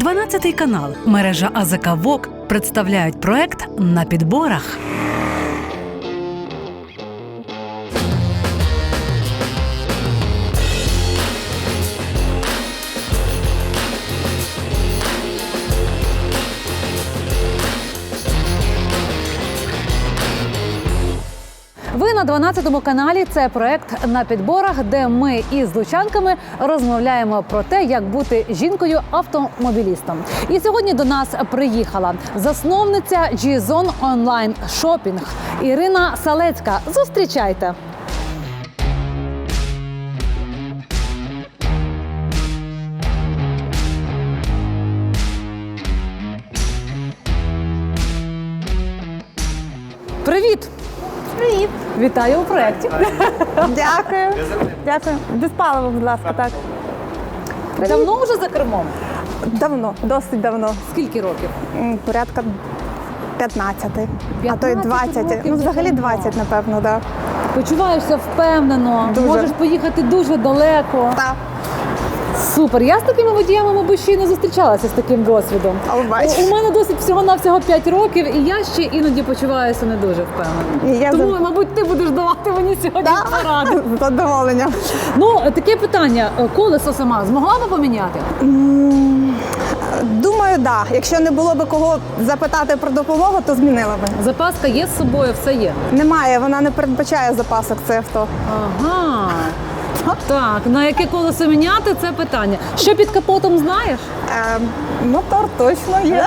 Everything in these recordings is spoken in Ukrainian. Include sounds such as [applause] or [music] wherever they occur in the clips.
12 канал, мережа АЗК ВОК представляють проект на підборах. На 12 каналі. Це проект на підборах, де ми із лучанками розмовляємо про те, як бути жінкою автомобілістом. І сьогодні до нас приїхала засновниця G-Zone онлайн шопінг Ірина Салецька. Зустрічайте. Вітаю у проєкті. Дякую. Дякую. Безпаливо, будь ласка, так. Давно вже за кермом? Давно, досить давно. Скільки років? М, Порядка 15, а то 15 й 20. років Ну, взагалі давно. 20, напевно, так. Почуваєшся впевнено, Дуже. можеш поїхати дуже далеко. Так. Супер. Я з такими водіями, мабуть, ще й не зустрічалася з таким досвідом. У, у мене досить всього-навсього 5 років, і я ще іноді почуваюся не дуже впевнено. І я Тому, за- мабуть, ти будеш давати мені сьогодні поради. [laughs] З задоволенням. Ну, таке питання: колесо сама змогла би поміняти? Думаю, так. Да. Якщо не було би кого запитати про допомогу, то змінила би. Запаска є з собою, все є. Немає, вона не передбачає запасок це авто. Ага. Так, на яке колесо міняти це питання. Що під капотом знаєш? Е, мотор точно є.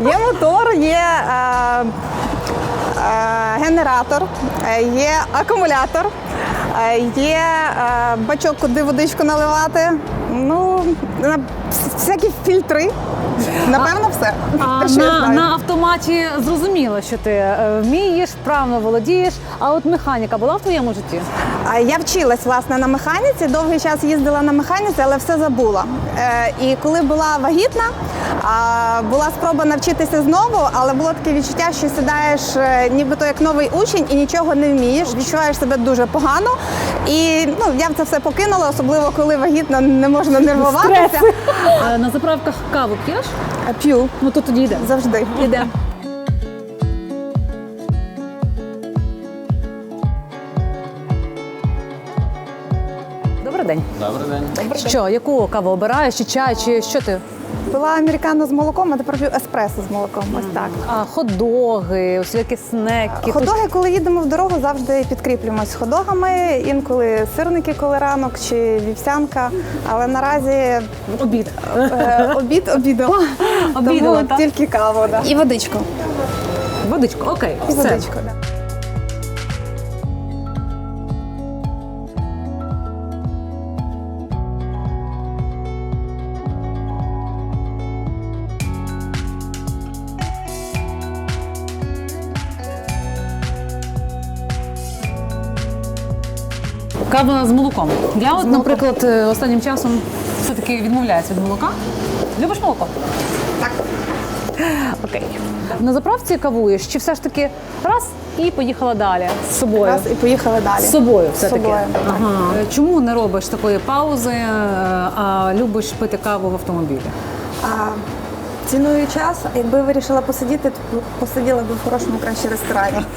[laughs] є мотор, є е, е, генератор, е, є акумулятор, е, є е, бачок, куди водичку наливати. Ну, всякі фільтри. Напевно, все. А Те, на, на автоматі зрозуміло, що ти вмієш, вправно володієш. А от механіка була в твоєму житті? Я вчилась власне на механіці. Довгий час їздила на механіці, але все забула. Е, і коли була вагітна, була спроба навчитися знову, але було таке відчуття, що сідаєш е, нібито як новий учень і нічого не вмієш. Відчуваєш себе дуже погано. І ну я це все покинула, особливо коли вагітна не можна нервуватися. Е, На заправках каву п'єш? П'ю Ну то тоді йде. завжди. Іде. Добрий день. Що, яку каву обираєш, чи чай, чи що ти? Пила американо з молоком, а тепер п'ю еспресо з молоком. Ось так. А, хот-доги, усілякі снеки. Ходоги, коли їдемо в дорогу, завжди підкріплюємось ходогами. Інколи сирники, коли ранок чи вівсянка. Але наразі Обід. е, обід обідала. [laughs] Обідала, Тому так? тільки каву. Да. І водичку. Водичку, окей. І все. водичку. Да. Кава з молоком. Я от, наприклад, е, останнім часом все-таки відмовляюся від молока. Любиш молоко? Так. Окей. На заправці кавуєш, чи все ж таки раз і поїхала далі з собою? Раз і поїхали далі. З собою все таки. Ага. Е, Чому не робиш такої паузи, е, а любиш пити каву в автомобілі? А, ціную час. Якби вирішила посидіти, то посиділа б в хорошому краще ресторані. [laughs]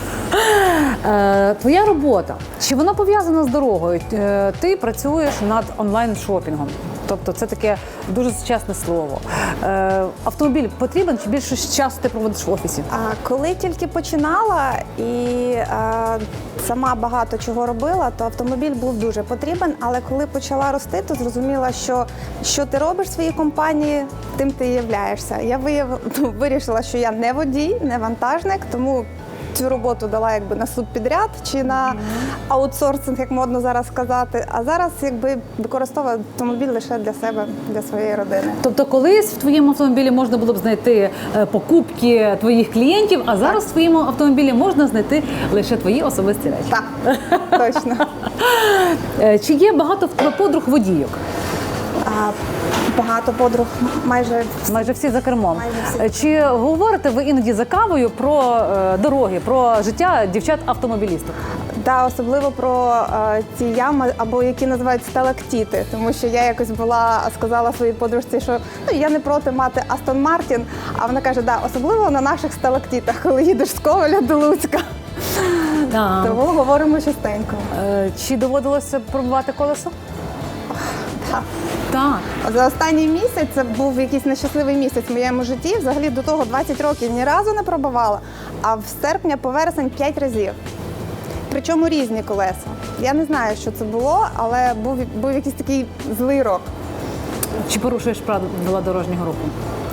Е, твоя робота, чи вона пов'язана з дорогою? Е, ти працюєш над онлайн-шопінгом. Тобто це таке дуже сучасне слово. Е, автомобіль потрібен чи більше часу ти проводиш в офісі? А коли тільки починала і е, сама багато чого робила, то автомобіль був дуже потрібен. Але коли почала рости, то зрозуміла, що що ти робиш в своїй компанії, тим ти являєшся. Я вияв... [laughs] вирішила, що я не водій, не вантажник, тому. Цю роботу дала якби на субпідряд чи на аутсорсинг, як модно зараз сказати. А зараз якби використовую автомобіль лише для себе, для своєї родини. Тобто, колись в твоєму автомобілі можна було б знайти е, покупки твоїх клієнтів, а зараз в твоєму автомобілі можна знайти лише твої особисті речі. Так, точно. [laughs] Е, Чи є багато подруг водійок? Багато подруг, майже всі. Майже всі за кермом. Майже всі. Чи говорите ви іноді за кавою про е, дороги, про життя дівчат-автомобілісток? Та особливо про е, ці ями, або які називають сталактіти, тому що я якось була сказала своїй подружці, що ну я не проти мати Астон Мартін. А вона каже, да, особливо на наших сталактітах, коли їдеш з Коваля до Луцька. Так. Тому говоримо частенько. Е, Чи доводилося пробувати колесо? Так. Так. За останній місяць це був якийсь нещасливий місяць в моєму житті. Взагалі до того 20 років ні разу не пробувала, а в серпня по вересень 5 разів. Причому різні колеса. Я не знаю, що це було, але був, був якийсь такий злий рок. Чи порушуєш правила дорожнього руху?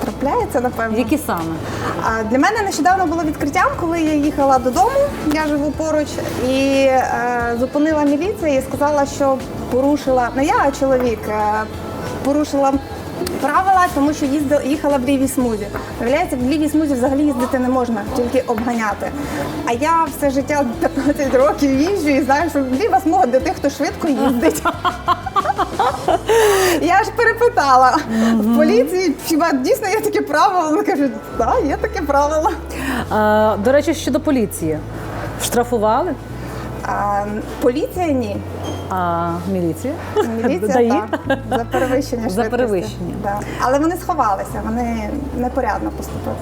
Трапляється, напевно. Які саме? А для мене нещодавно було відкриттям, коли я їхала додому, я живу поруч, і е, зупинила міліція і сказала, що порушила не я, а чоловік е, порушила правила, тому що їздила, їхала в лівій смузі. Виявляється, в лівій смузі взагалі їздити не можна, тільки обганяти. А я все життя [laughs] 15 років їжджу і знаю, що ліва смуга для тих, хто швидко їздить. [laughs] Я ж перепитала в поліції, хіба дійсно є таке правило? Вони кажуть, так, є таке правило. А, до речі, щодо поліції. Штрафували? А, поліція ні. А міліція? Міліція [laughs] так. За перевищення [laughs] За перевищення. Да. Але вони сховалися, вони непорядно поступили.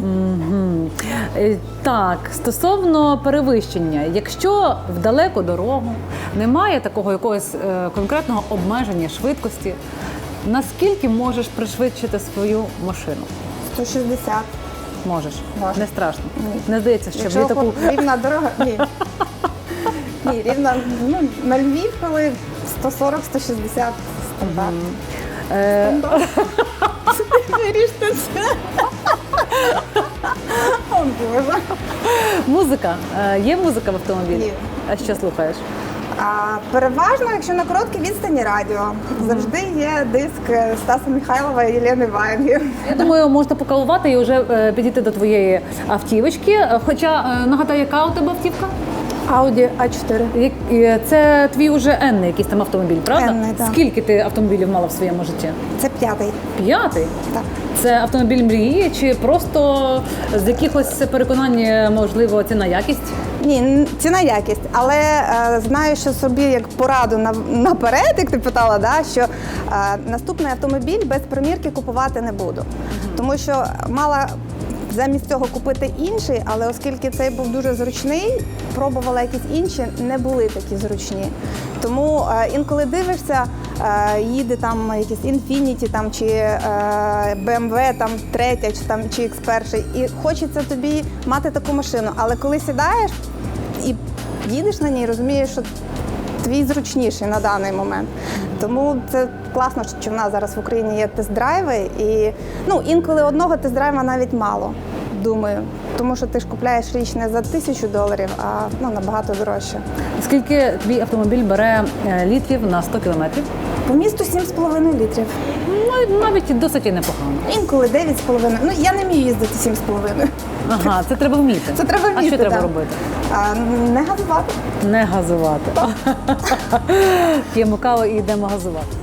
Е, Так, стосовно перевищення, якщо в далеку дорогу немає такого якогось е, конкретного обмеження швидкості, наскільки можеш пришвидшити свою машину? 160. Можеш? Можу. Не страшно. Ні. Не здається, що в Якщо літаку. хоп- рівна дорога, ні. [laughs] Ні, рівна, ну, на Львів, коли 140-160 стандарт. Е, Виріште це. О, Боже. музика. Е, Є музика в автомобілі? Є. А що слухаєш? А, переважно, якщо на короткій відстані радіо, завжди є диск е, Стаса Михайлова і Єлени Ваєнгер. Я думаю, можна покалувати і вже е, підійти до твоєї автівочки. Е, Хоча е, нагадаю, яка у тебе автівка? Audi A4. Е, Це твій уже енний якийсь там автомобіль, правда? Енний, так. Скільки ти автомобілів мала в своєму житті? Це п'ятий. П'ятий? Так. Це автомобіль мрії, чи просто з якихось переконань, можливо, ціна якість? Ні, ціна якість, але е, знаю, що собі як пораду на, наперед, як ти питала, да, що е, наступний автомобіль без примірки купувати не буду. Тому що мала замість цього купити інший, але оскільки цей був дуже зручний, пробувала якісь інші, не були такі зручні. Тому е, інколи дивишся, е, їде там якийсь Infiniti там, чи е, BMW там, третя, чи, там, чи X1, і хочеться тобі мати таку машину. Але коли сідаєш і їдеш на ній, розумієш, що твій зручніший на даний момент. Тому це класно, що в нас зараз в Україні є тест-драйви, і ну, інколи одного тест-драйва навіть мало. Думаю, тому що ти ж купляєш річ не за тисячу доларів, а ну набагато дорожче. Скільки твій автомобіль бере е, літрів на 100 кілометрів? По місту 7,5 літрів. Ну, навіть досить і непогано. Інколи 9,5. Ну я не вмію їздити 7,5. Ага, це треба вміти. Це треба А вміти. що треба да. робити? А, не газувати. Не газувати. [laughs] П'ємо каву і йдемо газувати.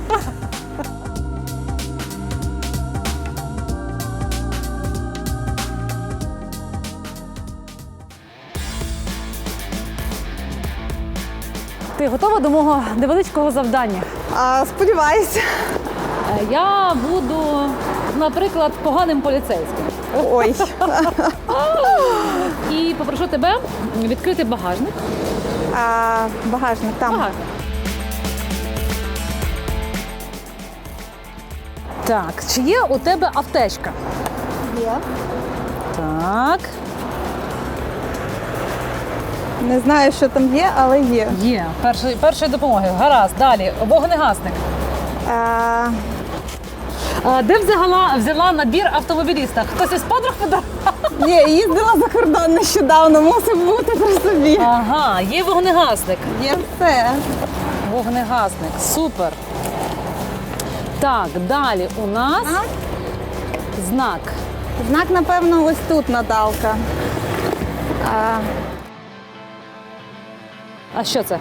Ти готова до мого невеличкого завдання? А, сподіваюся. Е, Я буду, наприклад, поганим поліцейським. Ой. І попрошу тебе відкрити багажник. А, багажник там. Багажник. Так, чи є у тебе аптечка? Є. Так, Не знаю, що там є, але є. є. Першої, першої допомоги. Гаразд, далі. Вогнегасник. А, де взяла, взяла набір автомобіліста? Хтось із подруг подарував? ні, їздила за кордон нещодавно, мусив бути при собі. Ага, є вогнегасник. Є все. Вогнегасник. Супер. Так, далі у нас Знак? знак. Знак, напевно, ось тут, Наталка. А, А що це?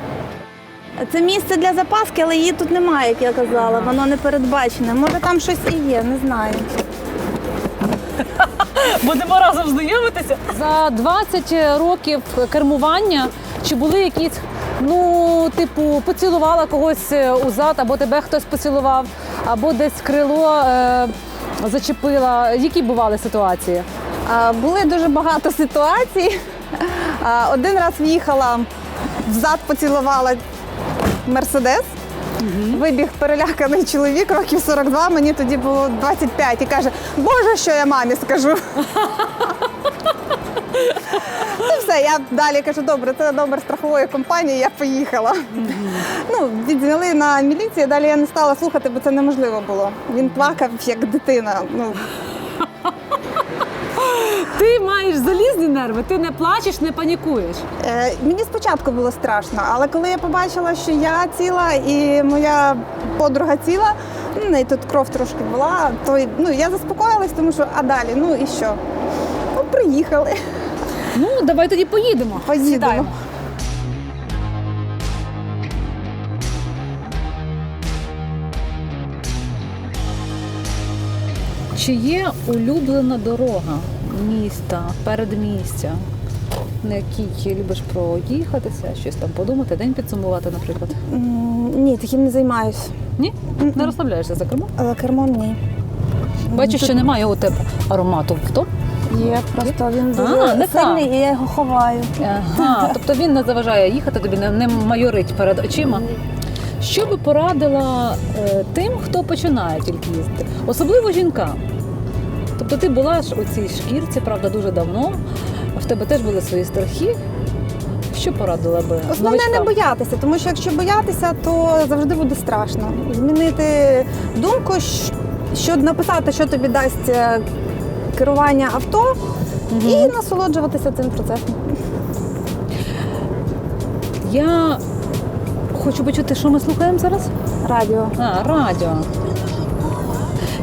Це місце для запаски, але її тут немає, як я казала. Воно не передбачене. Може там щось і є, не знаю. [laughs] Будемо разом знайомитися. За 20 років кермування чи були якісь Ну, типу, поцілувала когось е, у зад, або тебе хтось поцілував, або десь крило е, зачепила. Які бували ситуації? А, Були дуже багато ситуацій. А, Один раз в'їхала, взад поцілувала Мерседес. Вибіг переляканий чоловік, років 42, мені тоді було 25, і каже, Боже, що я мамі скажу. Ну все, я далі кажу, добре, це номер страхової компанії, я поїхала. Ну, відзняли на міліції, далі я не стала слухати, бо це неможливо було. Він плакав як дитина. Ну, Ти маєш залізні нерви, ти не плачеш, не панікуєш. Е, Мені спочатку було страшно, але коли я побачила, що я ціла і моя подруга ціла, ну, в тут кров трошки була, то ну, я заспокоїлась, тому що а далі, ну і що? Ну, приїхали. Ну, давай тоді поїдемо. Поїдемо. Сідаємо. Чи є улюблена дорога міста, передмістя, на якій любиш проїхатися, щось там подумати, день підсумувати, наприклад? Ні, таким не займаюсь. Ні? Не розслабляєшся за кермом? Але кермом ні. Бачу, що немає у тебе аромату в то. Є, просто він дуже не сильний, і я його ховаю. Ага, тобто він не заважає їхати, тобі не, не майорить перед очима. Що би порадила е, тим, хто починає тільки їздити, особливо жінкам? Тобто ти була ж у цій шкірці, правда, дуже давно. В тебе теж були свої страхи. Що порадила би? Основне не боятися, тому що якщо боятися, то завжди буде страшно. Змінити думку, що написати, що тобі дасть е, керування авто, і насолоджуватися цим процесом. Я хочу почути, що ми слухаємо зараз. Радіо. А, радіо.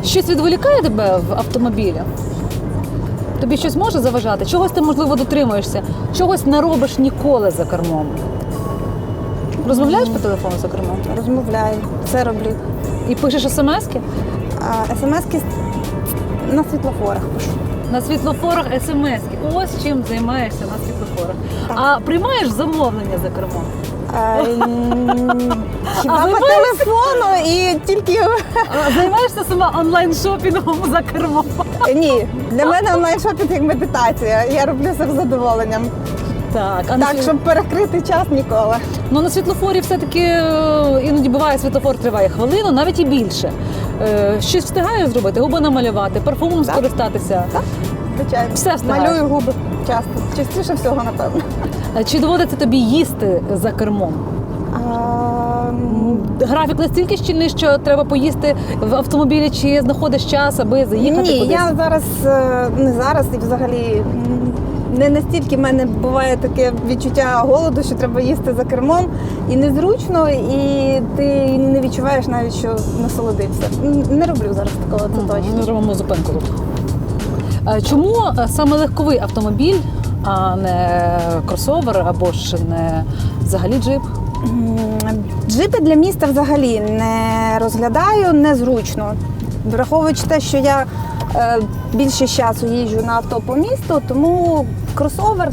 Щось відволікає тебе в автомобілі? Тобі щось може заважати? Чогось ти, можливо, дотримуєшся, чогось не робиш ніколи за кермом. Розмовляєш по телефону за кермом? Розмовляю, все роблю. І пишеш смски? Смски на світлофорах пишу. На світлофорах смски. Ось чим займаєшся на світлофорах. А приймаєш замовлення за кермом? М, Хіба по телефону і тільки А Займаєшся сама онлайн-шопінгом за кермом? ні. Для мене онлайн-шопінг як медитація. Я роблю це з задоволенням. Так, а Так, щоб перекрити час ніколи. Ну на світлофорі все-таки е, іноді буває, світлофор триває хвилину, навіть і більше. Е, Щось встигаєш зробити, губи намалювати, парфумом Так. скористатися. Так, звичайно. Все встигаю. Малюю губи часто. Частіше всього, напевно. Е, Чи доводиться тобі їсти за кермом? Графік настільки щільний, що треба поїсти в автомобілі, чи знаходиш час, аби заїхати Ні, кудись? я зараз е, не зараз і взагалі не настільки в мене буває таке відчуття голоду, що треба їсти за кермом, і незручно, і ти не відчуваєш навіть, що насолодився. Не роблю зараз такого, це точно. Ми зробимо зупинку. Е, Чому саме легковий автомобіль, а не кросовер або ж не взагалі джип? Джипи для міста взагалі не розглядаю, незручно. Враховуючи те, що я е, більше часу їжджу на авто по місту, тому кросовер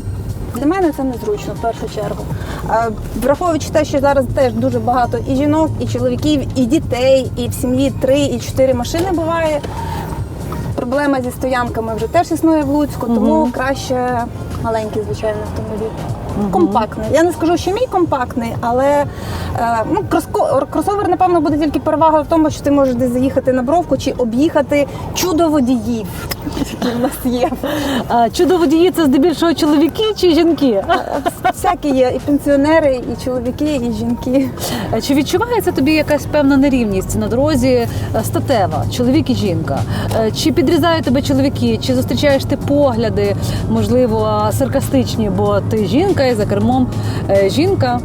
для мене це незручно в першу чергу. Е, враховуючи те, що зараз теж дуже багато і жінок, і чоловіків, і дітей, і в сім'ї три і чотири машини буває. Проблема зі стоянками вже теж існує в Луцьку, тому краще маленький, звичайно, автомобіль. Компактний. Я не скажу, що мій компактний, але е, ну, кросовер, напевно, буде тільки перевага в тому, що ти можеш десь заїхати на бровку чи об'їхати чудо водіїв, які в нас є. А чудо-водії це здебільшого чоловіки чи жінки? Всякі є і пенсіонери, і чоловіки, і жінки. Чи відчувається тобі якась певна нерівність на дорозі е, статева, чоловік і жінка? Е, Чи підрізають тебе чоловіки, чи зустрічаєш ти погляди, можливо, саркастичні, бо ти жінка і за кермом е, жінка?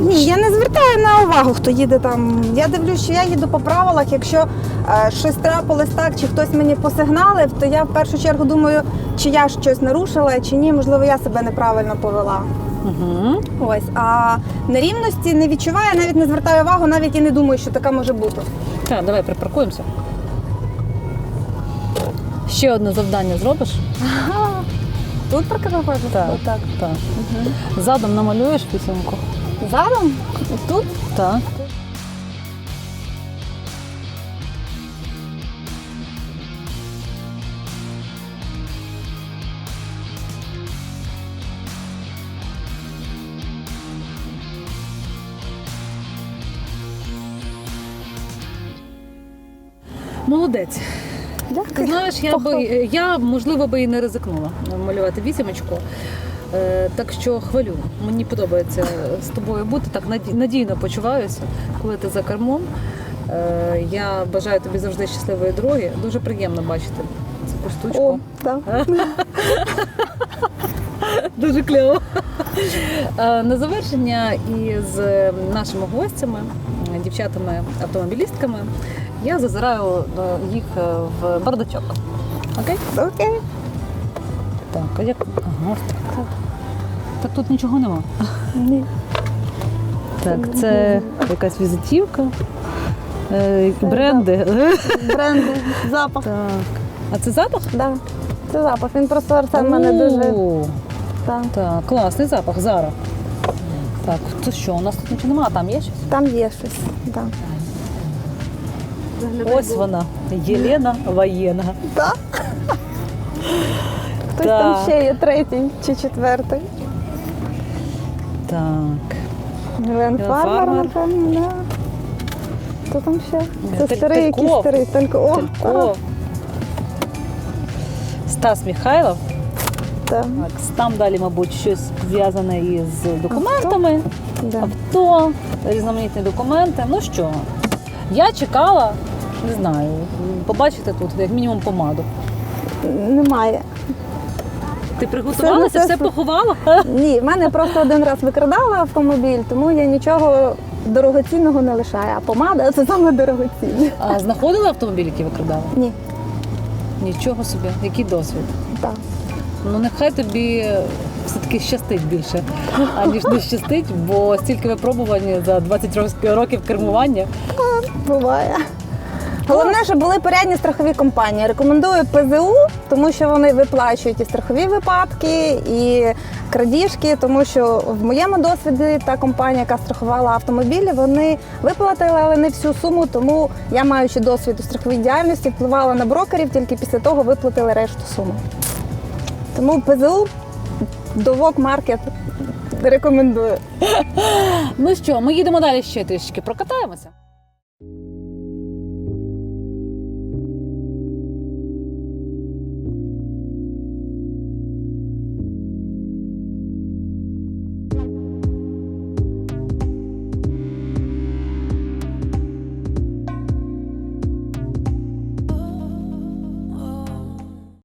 Ні, я не звертаю на увагу, хто їде там. Я дивлюсь, що я їду по правилах. Якщо е, щось трапилось так, чи хтось мені посигналив, то я в першу чергу думаю, чи я щось нарушила, чи ні, можливо, я себе неправильно повела. Угу. Ось, а нерівності не відчуваю, навіть не звертаю увагу, навіть і не думаю, що така може бути. Так, давай припаркуємося. Ще одне завдання зробиш? Тут прикривати? Так. так. Так. Задом намалюєш пісеньку. Задом тут Так. Молодець. Ти знаєш, я би я можливо би і не ризикнула малювати вісімочку. Е, Так що хвалю. Мені подобається з тобою бути. Так надійно почуваюся, коли ти за кермом. Е, Я бажаю тобі завжди щасливої дороги. Дуже приємно бачити цю штучку. О, так. Дуже кльово. Е, На завершення із нашими гостями, дівчатами-автомобілістками, я зазираю їх е, в бардачок. Окей? Окей. Так, а як. Ага, так. так. Так тут нічого нема. Ні. Так, це якась візитівка. е, Бренди. Бренди, запах. Так. А це запах? Да. Це запах. Він просто Арсен мене дуже. О, Так. Так, класний запах, Зара. Так, то що, у нас тут нічого немає, а там є щось? Там є щось. Да. Ось вона, Єлена Воєна. Так. Хтось Так. там ще є третій чи четвертий. Так. Гвен Фармер, напевно, да. Хто там ще? Це Тель- старий якийсь Тельков. старий. Тільки о. Стас Михайлов. так. Так, там далі, мабуть, щось зв'язане із документами. Да. Авто, різноманітні документи. Ну що, я чекала, не знаю, побачити тут як мінімум помаду. Немає. Ти приготувалася, Все, все поховала? Ні, в мене просто один раз викрадали автомобіль, тому я нічого дорогоцінного не лишаю. А помада це саме дорогоцінне. А знаходила автомобіль, який викрадали? Ні. Нічого собі, який досвід. Так. Ну нехай тобі все-таки щастить більше, аніж не щастить, бо стільки випробувань за 20 років- років кермування. Буває. Головне, щоб були порядні страхові компанії. Рекомендую ПЗУ, тому що вони виплачують і страхові випадки, і крадіжки, тому що в моєму досвіді та компанія, яка страхувала автомобілі, вони виплатили, але не всю суму. Тому я, маючи досвід у страховій діяльності, впливала на брокерів, тільки після того виплатили решту суми. Тому ПЗУ довок маркет рекомендую. Ну що, ми їдемо далі ще трішки прокатаємося.